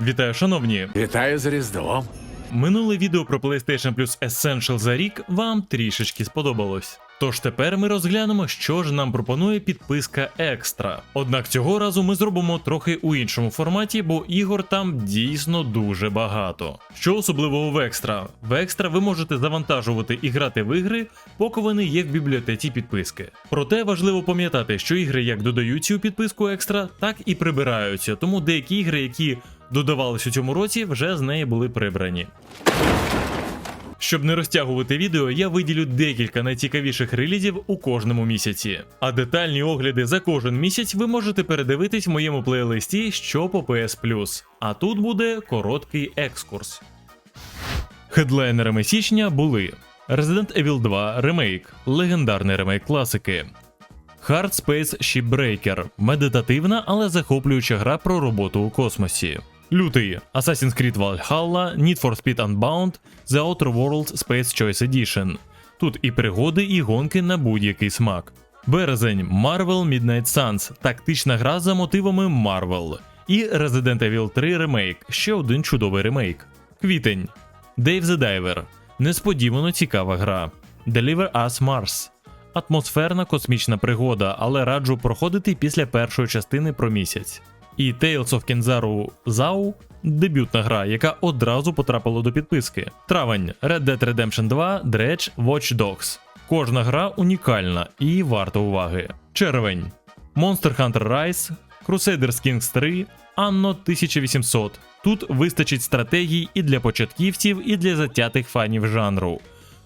Вітаю, шановні! Вітаю з Різдвом. Минуле відео про PlayStation Plus Essential за рік вам трішечки сподобалось. Тож тепер ми розглянемо, що ж нам пропонує підписка Екстра. Однак цього разу ми зробимо трохи у іншому форматі, бо ігор там дійсно дуже багато. Що особливого в екстра? В екстра ви можете завантажувати і грати в ігри, поки вони є в бібліотеці підписки. Проте важливо пам'ятати, що ігри як додаються у підписку екстра, так і прибираються, тому деякі ігри, які додавались у цьому році, вже з неї були прибрані. Щоб не розтягувати відео, я виділю декілька найцікавіших релізів у кожному місяці. А детальні огляди за кожен місяць ви можете передивитись в моєму плейлисті що по PS. А тут буде короткий екскурс. Хедлайнерами січня були Resident Evil 2 ремейк, легендарний ремейк класики. Hard Space Shipbreaker медитативна, але захоплююча гра про роботу у космосі. Лютий Assassin's Creed Valhalla, Need for Speed Unbound, The Outer Worlds Space Choice Edition. Тут і пригоди, і гонки на будь-який смак. Березень Marvel Midnight Suns, тактична гра за мотивами Marvel. І Resident Evil 3 ремейк, ще один чудовий ремейк. Квітень Dave the Diver. Несподівано цікава гра. Deliver Us Mars. Атмосферна космічна пригода, але раджу проходити після першої частини про місяць. І Tales of Kenzaru Zao дебютна гра, яка одразу потрапила до підписки. Травень Red Dead Redemption 2 Dredge Watch Dogs. Кожна гра унікальна і варта уваги. Червень Monster Hunter Rise, Crusaders Kings 3, Anno 1800. Тут вистачить стратегій і для початківців, і для затятих фанів жанру.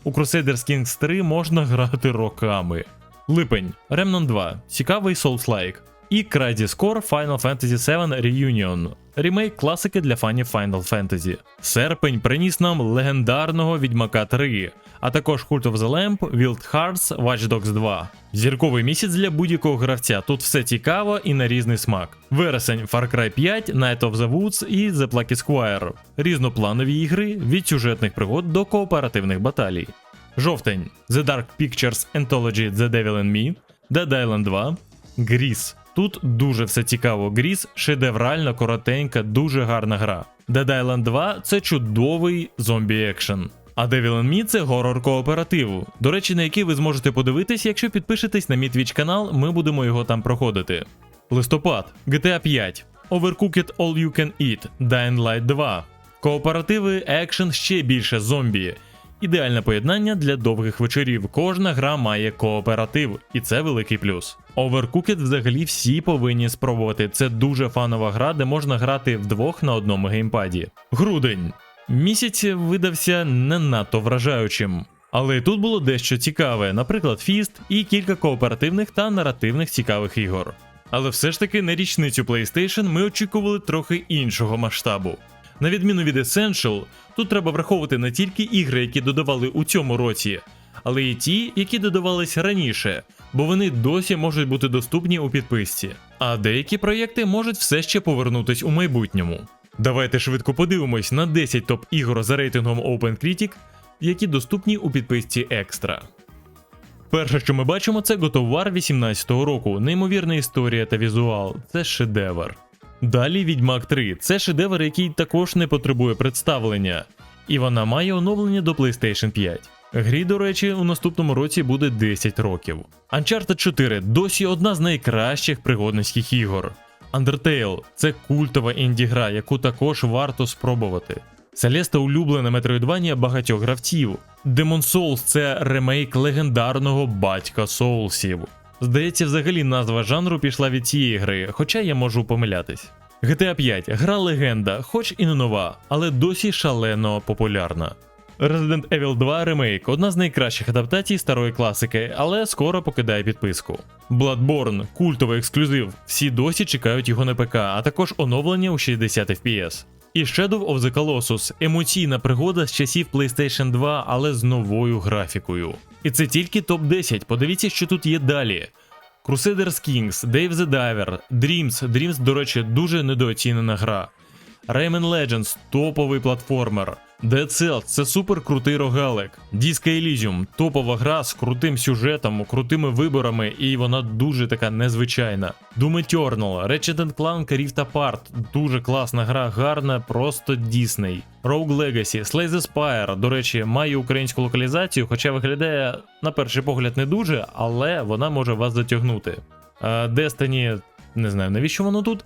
У Crusaders Kings 3 можна грати роками. Липень Remnant 2. Цікавий Souls-like. І Crysis Core Final Fantasy VII Reunion. Ремейк класики для фанів Final Fantasy. Серпень приніс нам легендарного Відьмака 3, а також Cult of the Lamp, Wild Hearts, Watch Dogs 2. Зірковий місяць для будь-якого гравця. Тут все цікаво і на різний смак. Вересень Far Cry 5, Night of the Woods і The Plucky Squire. Різнопланові ігри від сюжетних пригод до кооперативних баталій. Жовтень The Dark Pictures Anthology The Devil in Me, Dead Island 2, Гріс. Тут дуже все цікаво. Гріс шедеврально коротенька, дуже гарна гра. Dead Island 2 це чудовий зомбі екшен. А Devil Me це горор кооперативу. До речі, на який ви зможете подивитись, якщо підпишетесь на мій Twitch канал, ми будемо його там проходити. Листопад, GTA 5, Overcooked All You Can Eat, Dying Light 2. Кооперативи, екшен ще більше зомбі. Ідеальне поєднання для довгих вечорів. Кожна гра має кооператив, і це великий плюс. Overcooked взагалі всі повинні спробувати. Це дуже фанова гра, де можна грати вдвох на одному геймпаді. Грудень. Місяць видався не надто вражаючим. Але тут було дещо цікаве, наприклад, фіст і кілька кооперативних та наративних цікавих ігор. Але все ж таки на річницю PlayStation ми очікували трохи іншого масштабу. На відміну від Essential, тут треба враховувати не тільки ігри, які додавали у цьому році, але й ті, які додавались раніше, бо вони досі можуть бути доступні у підписці. А деякі проєкти можуть все ще повернутись у майбутньому. Давайте швидко подивимось на 10 топ ігор за рейтингом OpenCritic, які доступні у підписці Екстра. Перше, що ми бачимо, це God of War 18-го року. Неймовірна історія та візуал. Це шедевр. Далі Відьмак 3. Це шедевр, який також не потребує представлення. І вона має оновлення до PlayStation 5. Грі, до речі, у наступному році буде 10 років. Uncharted 4 досі одна з найкращих пригодницьких ігор. Undertale це культова інді-гра, яку також варто спробувати. Celeste улюблена метроїдванія багатьох гравців. Demon Souls це ремейк легендарного батька Соулсів. Здається, взагалі назва жанру пішла від цієї гри, хоча я можу помилятись. GTA 5 гра легенда, хоч і не нова, але досі шалено популярна. Resident Evil 2 ремейк одна з найкращих адаптацій старої класики, але скоро покидає підписку. Bloodborne культовий ексклюзив, всі досі чекають його на ПК, а також оновлення у 60 FPS. І Shadow of the Colossus емоційна пригода з часів PlayStation 2, але з новою графікою. І це тільки топ-10. Подивіться, що тут є далі. Crusaders Kings, Dave the Diver, Dreams. Dreams, до речі, дуже недооцінена гра. Rayman Legends топовий платформер. Dead Cells – це супер крутий рогалик. Disco Elysium – топова гра з крутим сюжетом, крутими виборами, і вона дуже така незвичайна. Doom Eternal, Ratchet Clank Rift Apart – дуже класна гра, гарна, просто Disney. Rogue Legacy, Slay the Spire, до речі, має українську локалізацію, хоча виглядає на перший погляд не дуже, але вона може вас затягнути. Destiny, не знаю навіщо воно тут.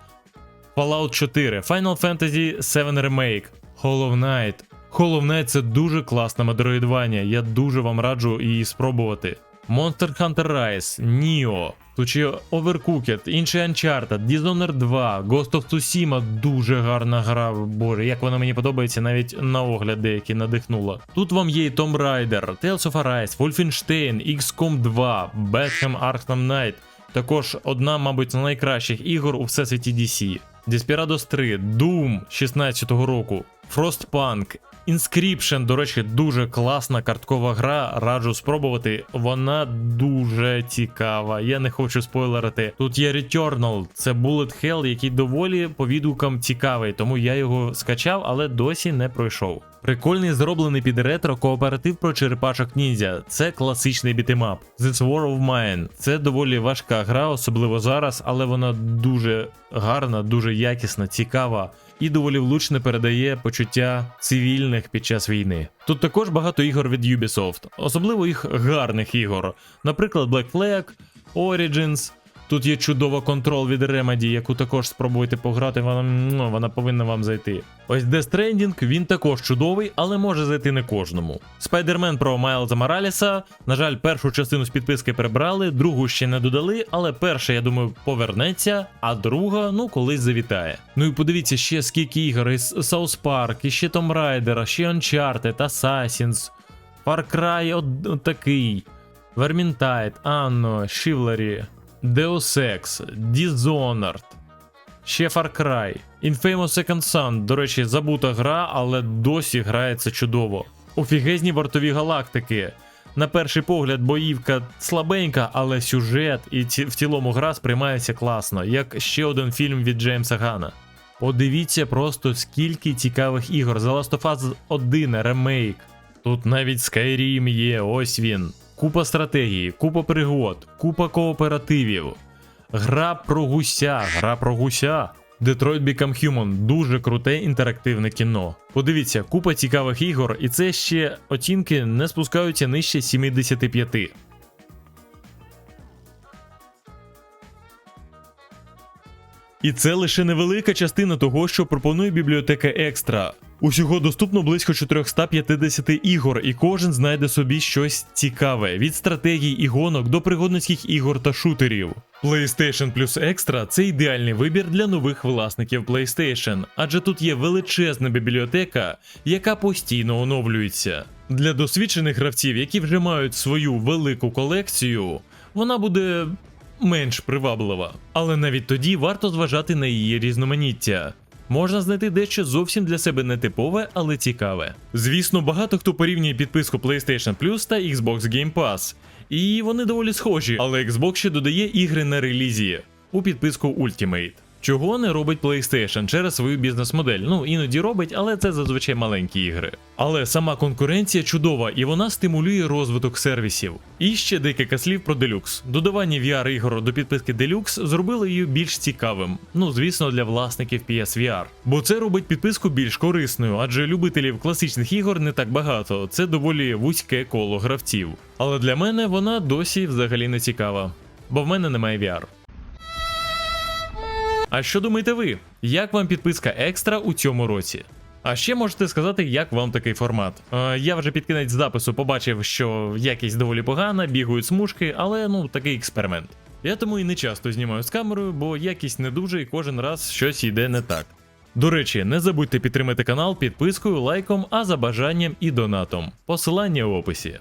Fallout 4, Final Fantasy 7 Remake, Hollow Knight. Knight це дуже класне модероїдування, я дуже вам раджу її спробувати. Monster Hunter Rise, Nioh, тут ще Overcooked, інший Uncharted, Dishonored 2, Ghost of Tsushima дуже гарна гра. Боже, як вона мені подобається, навіть на огляд деякі надихнула. Тут вам є і Tomb Raider, Tales of Arise, Wolfenstein, XCOM 2, Beckham Arkham Knight. Також одна, мабуть, з найкращих ігор у всесвіті DC. Desperados 3, Doom 16-го року, Frostpunk, Inscription, до речі, дуже класна карткова гра. Раджу спробувати. Вона дуже цікава. Я не хочу спойлерити. Тут є Returnal, це Bullet Hell, який доволі по відгукам цікавий, тому я його скачав, але досі не пройшов. Прикольний зроблений під ретро кооператив про черепашок ніндзя. Це класичний бітемап. This War of Mine. Це доволі важка гра, особливо зараз, але вона дуже гарна, дуже якісна, цікава і доволі влучно передає почуття цивільних під час війни. Тут також багато ігор від Ubisoft, особливо їх гарних ігор, наприклад, Black Flag, Origins. Тут є чудова контрол від Remedy, яку також спробуйте пограти, вона, ну, вона повинна вам зайти. Ось Death Stranding, він також чудовий, але може зайти не кожному. Spider-Man про Майлза Мораліса. На жаль, першу частину з підписки прибрали, другу ще не додали, але перша, я думаю, повернеться, а друга, ну, колись завітає. Ну і подивіться ще скільки ігор із South Park, і ще Tomb Raider, ще Uncharted, Assassins, Far Cry от, от такий. Vermintide, Anno, Chivalry, Deus Ex, Dishonored, ще Far Cry, Infamous Second Son, до речі, забута гра, але досі грається чудово. Офігезні вартові галактики. На перший погляд, боївка слабенька, але сюжет і ці, в цілому гра сприймається класно, як ще один фільм від Джеймса Гана. Подивіться просто скільки цікавих ігор. The Last of Us 1 ремейк. Тут навіть Skyrim є, ось він. Купа стратегії, купа пригод, купа кооперативів. Гра про гуся, гра про гуся. Detroit Become Human дуже круте інтерактивне кіно. Подивіться, купа цікавих ігор, і це ще оцінки не спускаються нижче 75. І це лише невелика частина того, що пропонує бібліотека Екстра. Усього доступно близько 450 ігор, і кожен знайде собі щось цікаве від стратегій і гонок до пригодницьких ігор та шутерів. PlayStation Plus Extra – це ідеальний вибір для нових власників PlayStation, адже тут є величезна бібліотека, яка постійно оновлюється. Для досвідчених гравців, які вже мають свою велику колекцію, вона буде менш приваблива. Але навіть тоді варто зважати на її різноманіття. Можна знайти дещо зовсім для себе нетипове, але цікаве. Звісно, багато хто порівнює підписку PlayStation Plus та Xbox Game Pass, і вони доволі схожі, але Xbox ще додає ігри на релізі у підписку Ultimate. Чого не робить PlayStation через свою бізнес-модель. Ну іноді робить, але це зазвичай маленькі ігри. Але сама конкуренція чудова і вона стимулює розвиток сервісів. І ще декілька слів про Deluxe. Додавання VR ігор до підписки Deluxe зробило її більш цікавим. Ну звісно, для власників PSVR. Бо це робить підписку більш корисною, адже любителів класичних ігор не так багато. Це доволі вузьке коло гравців. Але для мене вона досі взагалі не цікава, бо в мене немає VR. А що думаєте ви? Як вам підписка екстра у цьому році? А ще можете сказати, як вам такий формат. Е, я вже під кінець запису побачив, що якість доволі погана, бігають смужки, але ну такий експеримент. Я тому і не часто знімаю з камерою, бо якість не дуже і кожен раз щось йде не так. До речі, не забудьте підтримати канал підпискою, лайком, а за бажанням і донатом. Посилання в описі.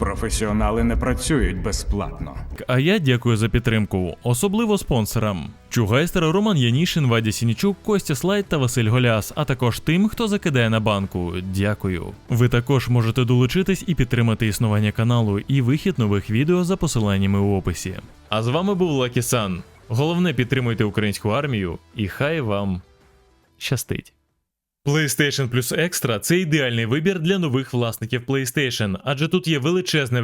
Професіонали не працюють безплатно. А я дякую за підтримку, особливо спонсорам: Чугайстер, Роман Янішин, Вадя Сінічук, Костя Слайд та Василь Голяс, а також тим, хто закидає на банку. Дякую. Ви також можете долучитись і підтримати існування каналу і вихід нових відео за посиланнями у описі. А з вами був Лакі Сан. Головне підтримуйте українську армію, і хай вам щастить. PlayStation Plus Extra – це ідеальний вибір для нових власників PlayStation, адже тут є величезне